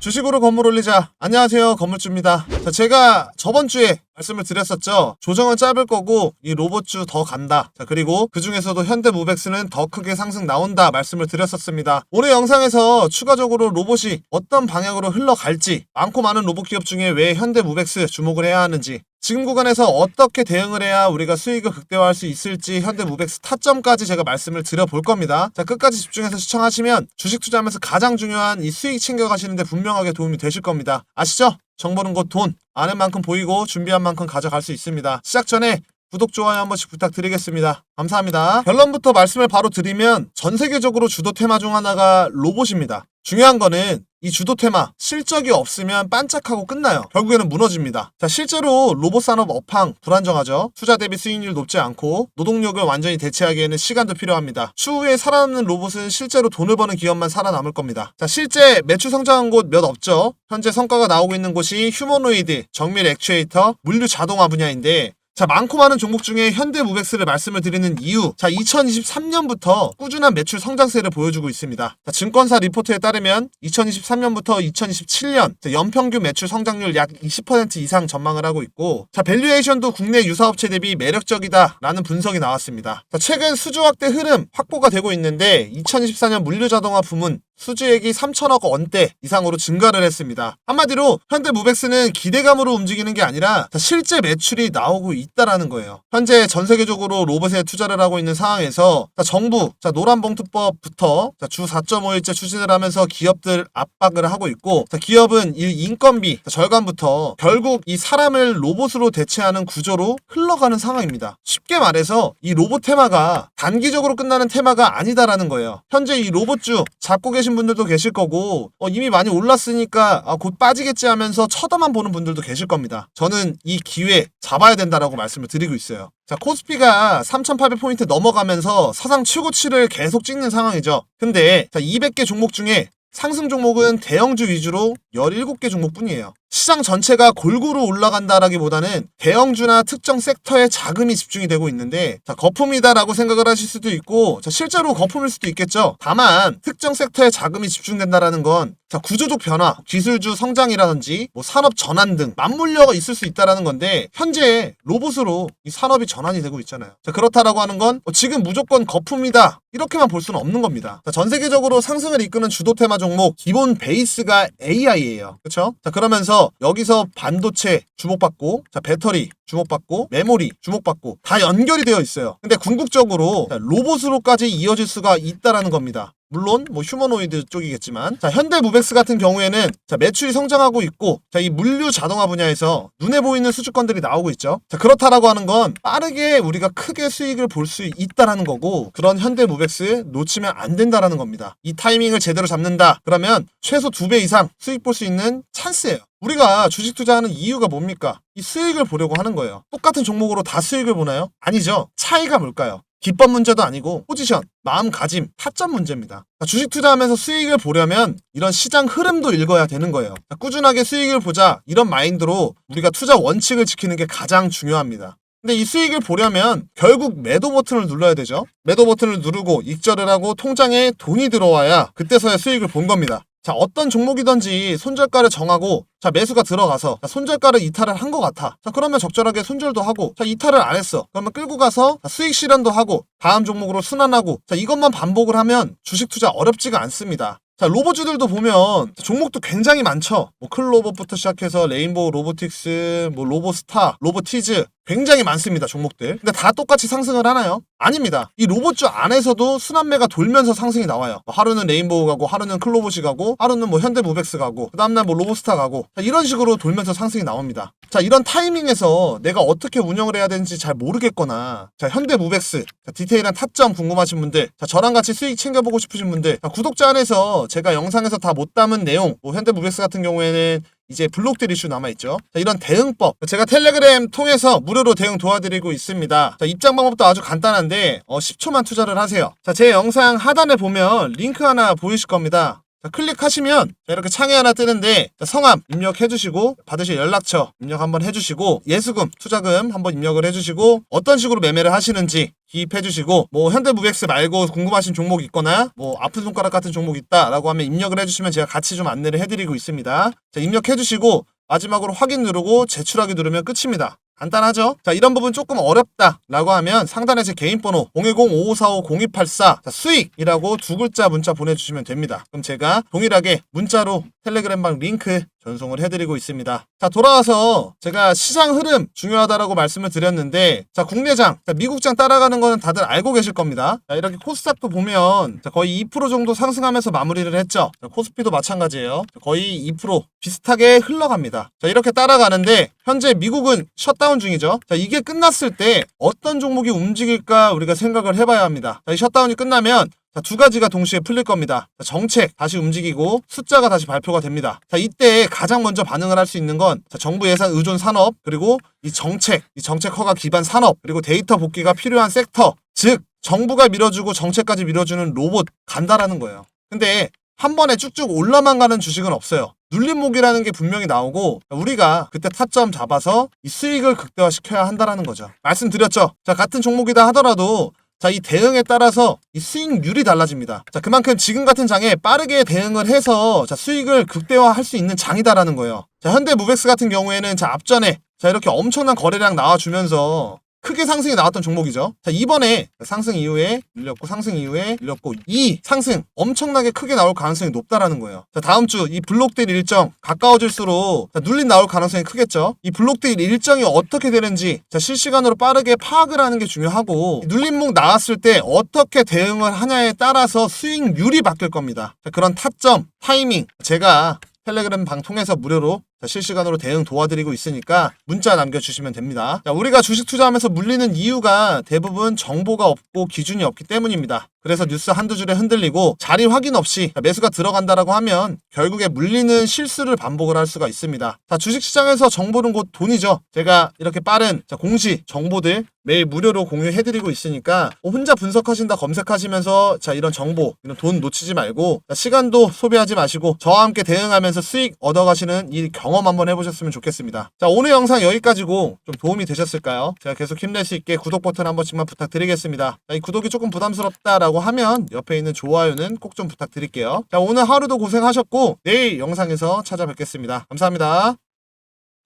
주식으로 건물 올리자. 안녕하세요. 건물주입니다. 자, 제가 저번 주에 말씀을 드렸었죠. 조정은 짧을 거고 이 로봇주 더 간다. 자, 그리고 그 중에서도 현대 무백스는 더 크게 상승 나온다 말씀을 드렸었습니다. 오늘 영상에서 추가적으로 로봇이 어떤 방향으로 흘러갈지 많고 많은 로봇 기업 중에 왜 현대 무백스 주목을 해야 하는지 지금 구간에서 어떻게 대응을 해야 우리가 수익을 극대화할 수 있을지 현대 무백스 타점까지 제가 말씀을 드려볼 겁니다. 자, 끝까지 집중해서 시청하시면 주식 투자하면서 가장 중요한 이 수익 챙겨가시는데 분명하게 도움이 되실 겁니다. 아시죠? 정보는 곧 돈. 아는 만큼 보이고 준비한 만큼 가져갈 수 있습니다. 시작 전에 구독, 좋아요 한 번씩 부탁드리겠습니다. 감사합니다. 결론부터 말씀을 바로 드리면 전 세계적으로 주도 테마 중 하나가 로봇입니다. 중요한 거는 이 주도 테마 실적이 없으면 반짝하고 끝나요. 결국에는 무너집니다. 자, 실제로 로봇 산업 업황 불안정하죠. 투자 대비 수익률 높지 않고 노동력을 완전히 대체하기에는 시간도 필요합니다. 추후에 살아남는 로봇은 실제로 돈을 버는 기업만 살아남을 겁니다. 자, 실제 매출 성장한 곳 몇 없죠. 현재 성과가 나오고 있는 곳이 휴머노이드, 정밀 액추에이터, 물류 자동화 분야인데 자, 많고 많은 종목 중에 현대 무백스를 말씀을 드리는 이유. 자, 2023년부터 꾸준한 매출 성장세를 보여주고 있습니다. 자, 증권사 리포트에 따르면 2023년부터 2027년 연평균 매출 성장률 약 20% 이상 전망을 하고 있고, 자, 밸류에이션도 국내 유사업체 대비 매력적이다라는 분석이 나왔습니다. 자, 최근 수주 확대 흐름 확보가 되고 있는데 2024년 물류 자동화 부문 수주액이 3천억 원대 이상으로 증가를 했습니다. 한마디로 현대 무백스는 기대감으로 움직이는 게 아니라 실제 매출이 나오고 있다라는 거예요. 현재 전 세계적으로 로봇에 투자를 하고 있는 상황에서 정부 노란봉투법부터 주 4.5일째 추진을 하면서 기업들 압박을 하고 있고 기업은 이 인건비 절감부터 결국 이 사람을 로봇으로 대체하는 구조로 흘러가는 상황입니다. 쉽게 말해서 이 로봇 테마가 단기적으로 끝나는 테마가 아니다라는 거예요. 현재 이 로봇주 잡고 계신 분들도 계실 거고 어, 이미 많이 올랐으니까 아, 곧 빠지겠지 하면서 쳐다만 보는 분들도 계실 겁니다. 저는 이 기회 잡아야 된다라고 말씀을 드리고 있어요. 자, 코스피가 3,800포인트 넘어가면서 사상 최고치를 계속 찍는 상황이죠. 근데 자, 200개 종목 중에 상승 종목은 대형주 위주로 17개 종목뿐이에요. 시장 전체가 골고루 올라간다라기보다는 대형주나 특정 섹터에 자금이 집중이 되고 있는데 자, 거품이다라고 생각을 하실 수도 있고 자, 실제로 거품일 수도 있겠죠. 다만 특정 섹터에 자금이 집중된다라는 건 자, 구조적 변화, 기술주 성장이라든지 뭐 산업 전환 등 맞물려가 있을 수 있다라는 건데 현재 로봇으로 이 산업이 전환이 되고 있잖아요. 자, 그렇다라고 하는 건 어, 지금 무조건 거품이다 이렇게만 볼 수는 없는 겁니다. 자, 전 세계적으로 상승을 이끄는 주도 테마 종목 기본 베이스가 AI예요. 그렇죠? 자, 그러면서 여기서 반도체 주목받고 자, 배터리 주목받고 메모리 주목받고 다 연결이 되어 있어요. 근데 궁극적으로 자, 로봇으로까지 이어질 수가 있다라는 겁니다. 물론 뭐 휴머노이드 쪽이겠지만 자 현대 무백스 같은 경우에는 자 매출이 성장하고 있고 자 이 물류 자동화 분야에서 눈에 보이는 수주권들이 나오고 있죠 자 그렇다라고 하는 건 빠르게 우리가 크게 수익을 볼 수 있다라는 거고 그런 현대 무백스 놓치면 안 된다라는 겁니다 이 타이밍을 제대로 잡는다 그러면 최소 두 배 이상 수익 볼 수 있는 찬스예요 우리가 주식 투자하는 이유가 뭡니까? 이 수익을 보려고 하는 거예요. 똑같은 종목으로 다 수익을 보나요? 아니죠. 차이가 뭘까요? 기법 문제도 아니고 포지션, 마음가짐, 타점 문제입니다. 주식 투자하면서 수익을 보려면 이런 시장 흐름도 읽어야 되는 거예요. 꾸준하게 수익을 보자 이런 마인드로 우리가 투자 원칙을 지키는 게 가장 중요합니다. 근데 이 수익을 보려면 결국 매도 버튼을 눌러야 되죠. 매도 버튼을 누르고 익절을 하고 통장에 돈이 들어와야 그때서야 수익을 본 겁니다. 자, 어떤 종목이든지 손절가를 정하고 자, 매수가 들어가서 자, 손절가를 이탈을 한 것 같아. 자, 그러면 적절하게 손절도 하고 자, 이탈을 안 했어. 그러면 끌고 가서 자, 수익 실현도 하고 다음 종목으로 순환하고 자, 이것만 반복을 하면 주식 투자 어렵지가 않습니다. 자, 로봇주들도 보면 종목도 굉장히 많죠. 뭐 클로버부터 시작해서 레인보우 로보틱스, 뭐 로보스타, 로보티즈 굉장히 많습니다. 종목들. 근데 다 똑같이 상승을 하나요? 아닙니다. 이 로봇주 안에서도 순환매가 돌면서 상승이 나와요. 뭐 하루는 레인보우 가고, 하루는 클로봇이 가고, 하루는 뭐 현대무백스 가고, 그 다음날 뭐 로보스타 가고, 자, 이런 식으로 돌면서 상승이 나옵니다. 자, 이런 타이밍에서 내가 어떻게 운영을 해야 되는지 잘 모르겠거나, 자, 현대무백스, 자, 디테일한 타점 궁금하신 분들, 자, 저랑 같이 수익 챙겨보고 싶으신 분들, 자, 구독자 안에서 제가 영상에서 다 못 담은 내용, 뭐 현대무백스 같은 경우에는 이제 블록들 이슈 남아있죠. 자, 이런 대응법. 제가 텔레그램 통해서 무료로 대응 도와드리고 있습니다. 자, 입장 방법도 아주 간단한데, 어, 10초만 투자를 하세요. 자, 제 영상 하단에 보면 링크 하나 보이실 겁니다. 자, 클릭하시면 자, 이렇게 창이 하나 뜨는데 자, 성함 입력해 주시고 받으실 연락처 입력 한번 해 주시고 예수금 투자금 한번 입력을 해 주시고 어떤 식으로 매매를 하시는지 기입해 주시고 뭐 현대무백스 말고 궁금하신 종목 있거나 뭐 아픈 손가락 같은 종목 있다라고 하면 입력을 해 주시면 제가 같이 좀 안내를 해 드리고 있습니다. 자 입력해 주시고 마지막으로 확인 누르고 제출하기 누르면 끝입니다. 간단하죠? 자, 이런 부분 조금 어렵다라고 하면 상단에 제 개인 번호 010-5545-0284 자, 수익이라고 두 글자 문자 보내주시면 됩니다. 그럼 제가 동일하게 문자로 텔레그램방 링크 전송을 해드리고 있습니다. 자, 돌아와서 제가 시장 흐름 중요하다라고 말씀을 드렸는데, 자, 국내장, 자, 미국장 따라가는 거는 다들 알고 계실 겁니다. 자, 이렇게 코스닥도 보면, 자, 거의 2% 정도 상승하면서 마무리를 했죠. 자, 코스피도 마찬가지예요. 자, 거의 2% 비슷하게 흘러갑니다. 자, 이렇게 따라가는데, 현재 미국은 셧다운 중이죠. 자, 이게 끝났을 때 어떤 종목이 움직일까 우리가 생각을 해봐야 합니다. 자, 이 셧다운이 끝나면 자, 두 가지가 동시에 풀릴 겁니다. 자, 정책 다시 움직이고 숫자가 다시 발표가 됩니다. 자, 이때 가장 먼저 반응을 할 수 있는 건 자, 정부 예산 의존 산업 그리고 이 정책, 이 정책 허가 기반 산업 그리고 데이터 복귀가 필요한 섹터 즉 정부가 밀어주고 정책까지 밀어주는 로봇 간다라는 거예요. 근데 한 번에 쭉쭉 올라만 가는 주식은 없어요. 눌림목이라는 게 분명히 나오고 우리가 그때 타점 잡아서 이 수익을 극대화시켜야 한다라는 거죠. 말씀드렸죠. 자 같은 종목이다 하더라도 자, 이 대응에 따라서 이 수익률이 달라집니다. 자, 그만큼 지금 같은 장에 빠르게 대응을 해서 자, 수익을 극대화할 수 있는 장이다라는 거예요. 자, 현대 무백스 같은 경우에는 자, 앞전에 자, 이렇게 엄청난 거래량 나와주면서 크게 상승이 나왔던 종목이죠. 자, 이번에 상승 이후에 밀렸고 상승 이후에 밀렸고 이 상승 엄청나게 크게 나올 가능성이 높다라는 거예요. 자, 다음 주 이 블록딜 일정 가까워질수록 자, 눌림 나올 가능성이 크겠죠. 이 블록딜 일정이 어떻게 되는지 자, 실시간으로 빠르게 파악을 하는 게 중요하고 이 눌림목 나왔을 때 어떻게 대응을 하냐에 따라서 수익률이 바뀔 겁니다. 자, 그런 타점, 타이밍 제가 텔레그램 방 통해서 무료로 자, 실시간으로 대응 도와드리고 있으니까 문자 남겨주시면 됩니다. 자, 우리가 주식 투자하면서 물리는 이유가 대부분 정보가 없고 기준이 없기 때문입니다. 그래서 뉴스 한두 줄에 흔들리고 자리 확인 없이 자, 매수가 들어간다라고 하면 결국에 물리는 실수를 반복을 할 수가 있습니다. 자, 주식시장에서 정보는 곧 돈이죠. 제가 이렇게 빠른 자, 공시 정보들 매일 무료로 공유해드리고 있으니까 뭐 혼자 분석하신다 검색하시면서 자 이런 정보 이런 돈 놓치지 말고 자, 시간도 소비하지 마시고 저와 함께 대응하면서 수익 얻어가시는 이 경험 한번 해보셨으면 좋겠습니다. 자 오늘 영상 여기까지고 좀 도움이 되셨을까요? 제가 계속 힘낼 수 있게 구독 버튼 한 번씩만 부탁드리겠습니다. 자, 이 구독이 조금 부담스럽다라고 하면 옆에 있는 좋아요는 꼭 좀 부탁드릴게요. 자 오늘 하루도 고생하셨고 내일 영상에서 찾아뵙겠습니다. 감사합니다.